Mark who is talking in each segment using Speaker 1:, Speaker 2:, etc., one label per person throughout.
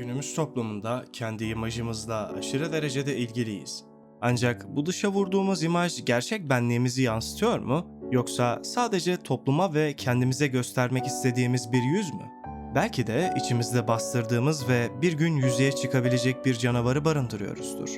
Speaker 1: Günümüz toplumunda kendi imajımızla aşırı derecede ilgiliyiz. Ancak bu dışa vurduğumuz imaj gerçek benliğimizi yansıtıyor mu? Yoksa sadece topluma ve kendimize göstermek istediğimiz bir yüz mü? Belki de içimizde bastırdığımız ve bir gün yüzeye çıkabilecek bir canavarı barındırıyoruzdur.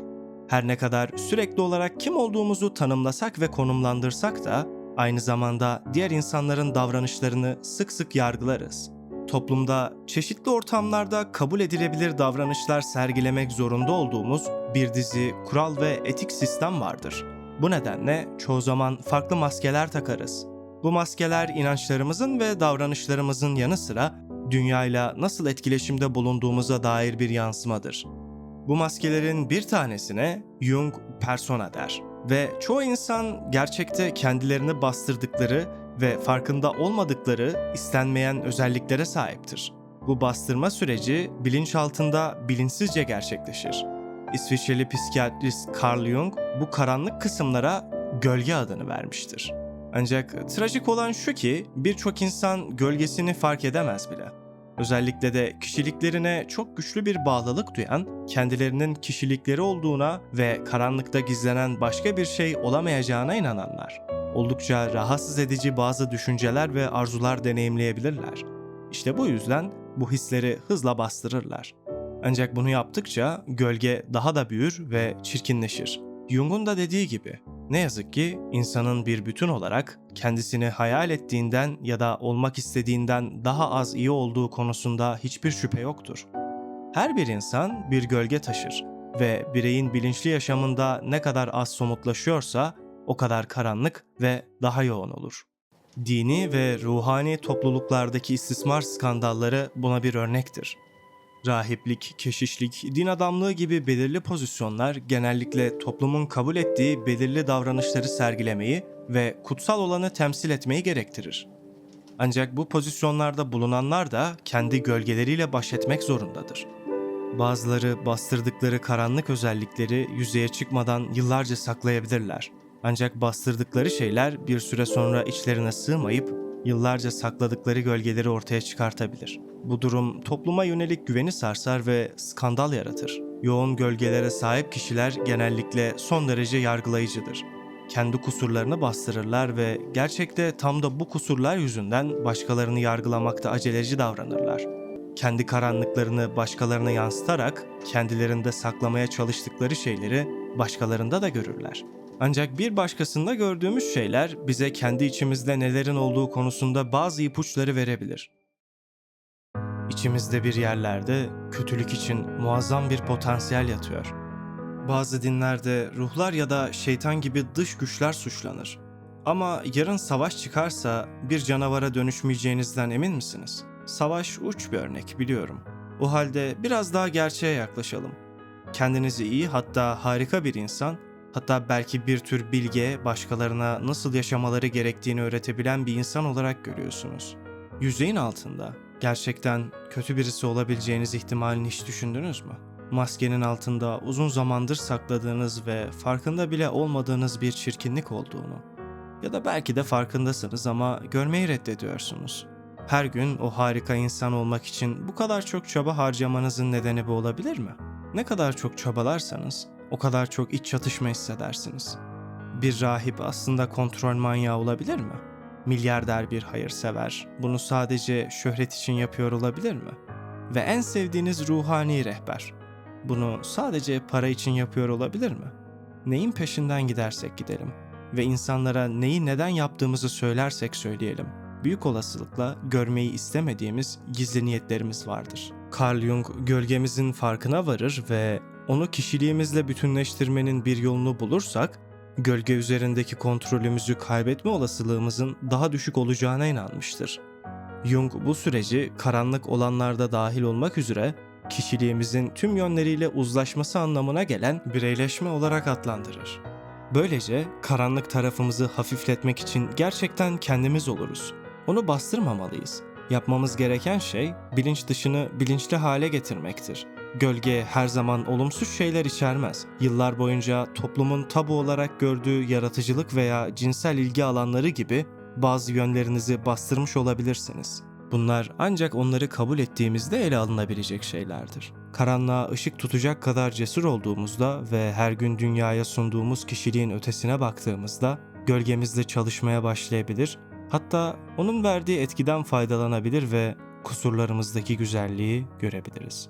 Speaker 1: Her ne kadar sürekli olarak kim olduğumuzu tanımlasak ve konumlandırsak da aynı zamanda diğer insanların davranışlarını sık sık yargılarız. Toplumda çeşitli ortamlarda kabul edilebilir davranışlar sergilemek zorunda olduğumuz bir dizi kural ve etik sistem vardır. Bu nedenle çoğu zaman farklı maskeler takarız. Bu maskeler inançlarımızın ve davranışlarımızın yanı sıra dünyayla nasıl etkileşimde bulunduğumuza dair bir yansımadır. Bu maskelerin bir tanesine Jung persona der ve çoğu insan gerçekte kendilerini bastırdıkları ve farkında olmadıkları istenmeyen özelliklere sahiptir. Bu bastırma süreci bilinçaltında bilinçsizce gerçekleşir. İsviçreli psikiyatrist Carl Jung bu karanlık kısımlara gölge adını vermiştir. Ancak trajik olan şu ki birçok insan gölgesini fark edemez bile. Özellikle de kişiliklerine çok güçlü bir bağlılık duyan, kendilerinin kişilikleri olduğuna ve karanlıkta gizlenen başka bir şey olamayacağına inananlar. Oldukça rahatsız edici bazı düşünceler ve arzular deneyimleyebilirler. İşte bu yüzden bu hisleri hızla bastırırlar. Ancak bunu yaptıkça gölge daha da büyür ve çirkinleşir. Jung'un da dediği gibi ne yazık ki insanın bir bütün olarak kendisini hayal ettiğinden ya da olmak istediğinden daha az iyi olduğu konusunda hiçbir şüphe yoktur. Her bir insan bir gölge taşır ve bireyin bilinçli yaşamında ne kadar az somutlaşıyorsa o kadar karanlık ve daha yoğun olur. Dini ve ruhani topluluklardaki istismar skandalları buna bir örnektir. Rahiplik, keşişlik, din adamlığı gibi belirli pozisyonlar genellikle toplumun kabul ettiği belirli davranışları sergilemeyi ve kutsal olanı temsil etmeyi gerektirir. Ancak bu pozisyonlarda bulunanlar da kendi gölgeleriyle baş etmek zorundadır. Bazıları bastırdıkları karanlık özellikleri yüzeye çıkmadan yıllarca saklayabilirler. Ancak bastırdıkları şeyler bir süre sonra içlerine sığmayıp yıllarca sakladıkları gölgeleri ortaya çıkartabilir. Bu durum topluma yönelik güveni sarsar ve skandal yaratır. Yoğun gölgelere sahip kişiler genellikle son derece yargılayıcıdır. Kendi kusurlarını bastırırlar ve gerçekte tam da bu kusurlar yüzünden başkalarını yargılamakta aceleci davranırlar. Kendi karanlıklarını başkalarına yansıtarak kendilerinde saklamaya çalıştıkları şeyleri başkalarında da görürler. Ancak bir başkasında gördüğümüz şeyler bize kendi içimizde nelerin olduğu konusunda bazı ipuçları verebilir. İçimizde bir yerlerde kötülük için muazzam bir potansiyel yatıyor. Bazı dinlerde ruhlar ya da şeytan gibi dış güçler suçlanır. Ama yarın savaş çıkarsa bir canavara dönüşmeyeceğinizden emin misiniz? Savaş uç bir örnek biliyorum. O halde biraz daha gerçeğe yaklaşalım. Kendinizi iyi hatta harika bir insan, hatta belki bir tür bilge, başkalarına nasıl yaşamaları gerektiğini öğretebilen bir insan olarak görüyorsunuz. Yüzeyin altında gerçekten kötü birisi olabileceğiniz ihtimalini hiç düşündünüz mü? Maskenin altında uzun zamandır sakladığınız ve farkında bile olmadığınız bir çirkinlik olduğunu. Ya da belki de farkındasınız ama görmeyi reddediyorsunuz. Her gün o harika insan olmak için bu kadar çok çaba harcamanızın nedeni bu olabilir mi? Ne kadar çok çabalarsanız o kadar çok iç çatışma hissedersiniz. Bir rahip aslında kontrol manyağı olabilir mi? Milyarder bir hayırsever bunu sadece şöhret için yapıyor olabilir mi? Ve en sevdiğiniz ruhani rehber bunu sadece para için yapıyor olabilir mi? Neyin peşinden gidersek gidelim ve insanlara neyi neden yaptığımızı söylersek söyleyelim. Büyük olasılıkla görmeyi istemediğimiz gizli niyetlerimiz vardır. Carl Jung gölgemizin farkına varır ve onu kişiliğimizle bütünleştirmenin bir yolunu bulursak, gölge üzerindeki kontrolümüzü kaybetme olasılığımızın daha düşük olacağına inanmıştır. Jung bu süreci karanlık olanlarda dahil olmak üzere kişiliğimizin tüm yönleriyle uzlaşması anlamına gelen bireyleşme olarak adlandırır. Böylece karanlık tarafımızı hafifletmek için gerçekten kendimiz oluruz. Onu bastırmamalıyız. Yapmamız gereken şey bilinç dışını bilinçli hale getirmektir. Gölge her zaman olumsuz şeyler içermez. Yıllar boyunca toplumun tabu olarak gördüğü yaratıcılık veya cinsel ilgi alanları gibi bazı yönlerinizi bastırmış olabilirsiniz. Bunlar ancak onları kabul ettiğimizde ele alınabilecek şeylerdir. Karanlığa ışık tutacak kadar cesur olduğumuzda ve her gün dünyaya sunduğumuz kişiliğin ötesine baktığımızda gölgemizle çalışmaya başlayabilir, hatta onun verdiği etkiden faydalanabilir ve kusurlarımızdaki güzelliği görebiliriz.